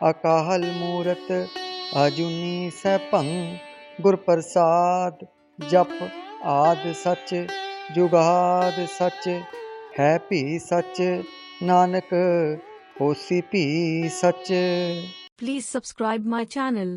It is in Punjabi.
ਅਕਾਲ ਮੂਰਤ ਅਜੂਨੀ ਸੈਭੰ, ਗੁਰ ਪ੍ਰਸਾਦ ਜਪ ਆਦ ਸਚ, ਜੁਗਾਦ ਸਚ, ਹੈ ਭੀ ਸੱਚ, ਨਾਨਕ ਹੋਸੀ ਭੀ ਸੱਚ Please subscribe my channel.